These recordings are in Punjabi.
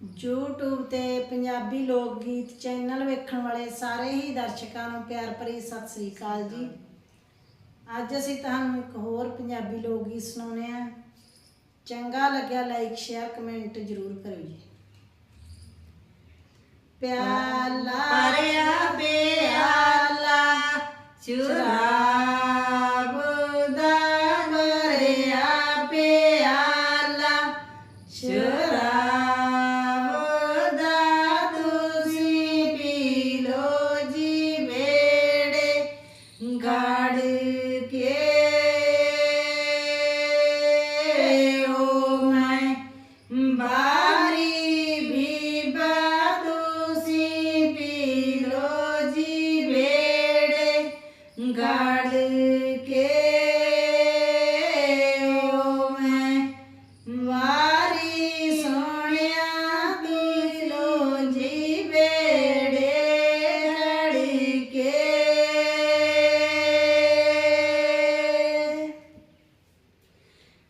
YouTube ਤੇ ਪੰਜਾਬੀ ਲੋਕ ਗੀਤ ਚੈਨਲ ਵੇਖਣ ਵਾਲੇ ਸਾਰੇ ਹੀ ਦਰਸ਼ਕਾਂ ਨੂੰ ਪਿਆਰ ਭਰੀ ਸਤਿ ਸ੍ਰੀ ਅਕਾਲ ਜੀ। ਅੱਜ ਅਸੀਂ ਤੁਹਾਨੂੰ ਇੱਕ ਹੋਰ ਪੰਜਾਬੀ ਲੋਕ ਗੀਤ ਸੁਣਾਉਣੇ ਆ ਚੰਗਾ ਲੱਗਿਆ ਲਾਈਕ ਸ਼ੇਅਰ ਕਮੈਂਟ ਜ਼ਰੂਰ ਕਰਿਓ ਜੀ। ਪਿਆਲਾ ਪਰਿਆ ਚੁਰਾ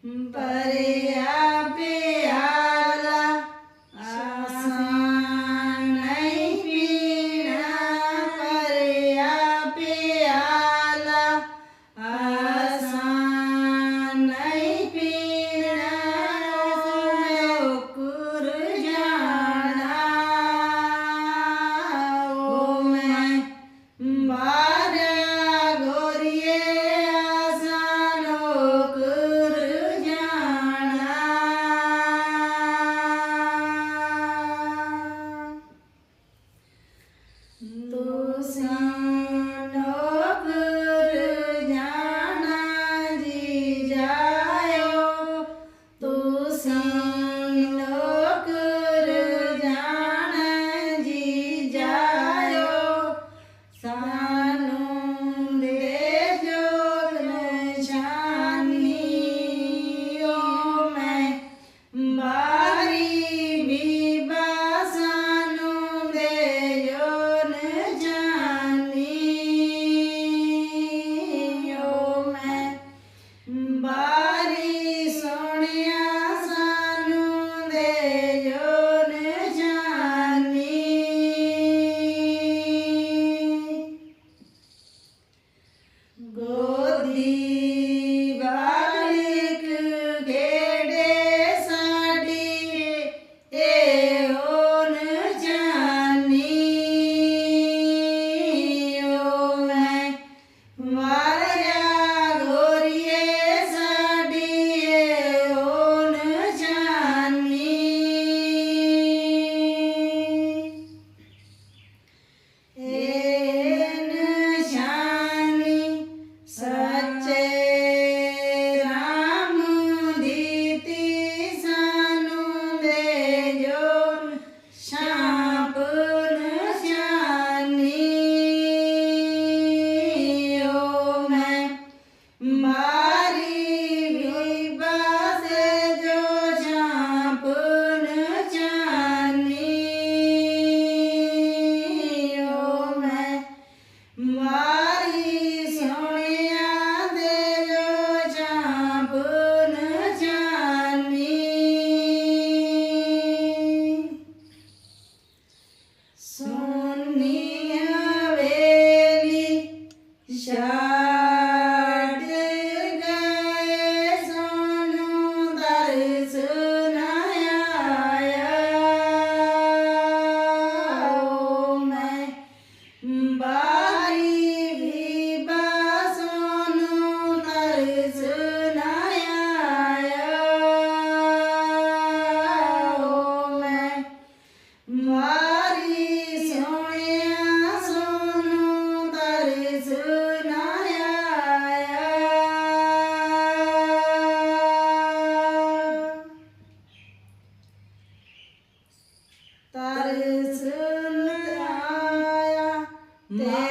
Buddy. Sim. Senhor. सृंद आया तेरा